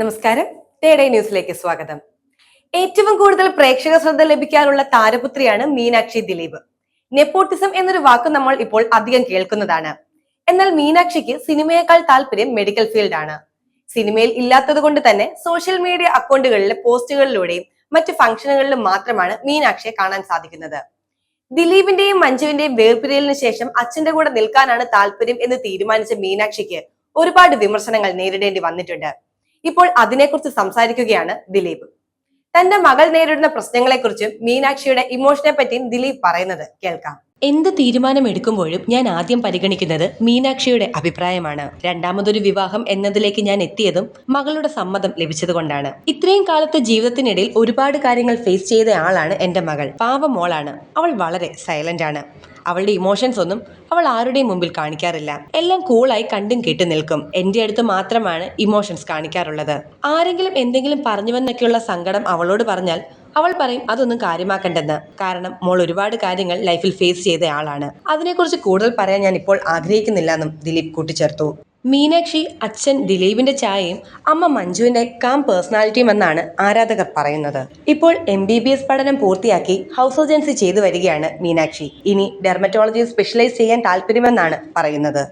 നമസ്കാരം. ടേഡേ ന്യൂസിലേക്ക് സ്വാഗതം. ഏറ്റവും കൂടുതൽ പ്രേക്ഷക ശ്രദ്ധ ലഭിക്കാനുള്ള താരപുത്രിയാണ് മീനാക്ഷി ദിലീപ്. നെപ്പോട്ടിസം എന്നൊരു വാക്ക് നമ്മൾ ഇപ്പോൾ അധികം കേൾക്കുന്നതാണ്. എന്നാൽ മീനാക്ഷിക്ക് സിനിമയേക്കാൾ താല്പര്യം മെഡിക്കൽ ഫീൽഡാണ് സിനിമയിൽ ഇല്ലാത്തത് കൊണ്ട് തന്നെ സോഷ്യൽ മീഡിയ അക്കൗണ്ടുകളിലെ പോസ്റ്റുകളിലൂടെയും മറ്റ് ഫംഗ്ഷനുകളിലും മാത്രമാണ് മീനാക്ഷിയെ കാണാൻ സാധിക്കുന്നത്. ദിലീപിന്റെയും മഞ്ജുവിന്റെയും വേർപിരിയലിന് ശേഷം അച്ഛന്റെ കൂടെ നിൽക്കാനാണ് താല്പര്യം എന്ന് തീരുമാനിച്ച മീനാക്ഷിക്ക് ഒരുപാട് വിമർശനങ്ങൾ നേരിടേണ്ടി വന്നിട്ടുണ്ട്. ഇപ്പോൾ അതിനെക്കുറിച്ച് സംസാരിക്കുകയാണ് ദിലീപ്. തന്റെ മകൾ നേരിടുന്ന പ്രശ്നങ്ങളെക്കുറിച്ചും മീനാക്ഷിയുടെ ഇമോഷനെ പറ്റിയും ദിലീപ് പറയുന്നത് കേൾക്കാം. എന്ത് തീരുമാനമെടുക്കുമ്പോഴും ഞാൻ ആദ്യം പരിഗണിക്കുന്നത് മീനാക്ഷിയുടെ അഭിപ്രായമാണ്. രണ്ടാമതൊരു വിവാഹം എന്നതിലേക്ക് ഞാൻ എത്തിയതും മകളുടെ സമ്മതം ലഭിച്ചതുകൊണ്ടാണ്. ഇത്രയും കാലത്തെ ജീവിതത്തിനിടയിൽ ഒരുപാട് കാര്യങ്ങൾ ഫേസ് ചെയ്ത ആളാണ് എന്റെ മകൾ. പാവ മോളാണ്. അവൾ വളരെ സൈലന്റ് ആണ്. അവളുടെ ഇമോഷൻസ് ഒന്നും അവൾ ആരുടെയും മുമ്പിൽ കാണിക്കാറില്ല. എല്ലാം കൂളായി കണ്ടും കേട്ടു നിൽക്കും. എന്റെ അടുത്ത് മാത്രമാണ് ഇമോഷൻസ് കാണിക്കാറുള്ളത്. ആരെങ്കിലും എന്തെങ്കിലും പറഞ്ഞുവെന്നൊക്കെയുള്ള സങ്കടം അവളോട് പറഞ്ഞാൽ അവൾ പറയും അതൊന്നും കാര്യമാക്കണ്ടെന്ന്. കാരണം മോൾ ഒരുപാട് കാര്യങ്ങൾ ലൈഫിൽ ഫേസ് ചെയ്ത ആളാണ്. അതിനെക്കുറിച്ച് കൂടുതൽ പറയാൻ ഞാൻ ഇപ്പോൾ ആഗ്രഹിക്കുന്നില്ലെന്നും ദിലീപ് കൂട്ടിച്ചേർത്തു. മീനാക്ഷി അച്ഛൻ ദിലീപിന്റെ ചായയും അമ്മ മഞ്ജുവിന്റെ കാം പേഴ്സണാലിറ്റിയും എന്നാണ് ആരാധകർ പറയുന്നത്. ഇപ്പോൾ എം ബി ബി എസ് പഠനം പൂർത്തിയാക്കി ഹൗസ് സർജൻസി ചെയ്തു വരികയാണ് മീനാക്ഷി. ഇനി ഡെർമറ്റോളജിയിൽ സ്പെഷ്യലൈസ് ചെയ്യാൻ താല്പര്യമെന്നാണ് പറയുന്നത്.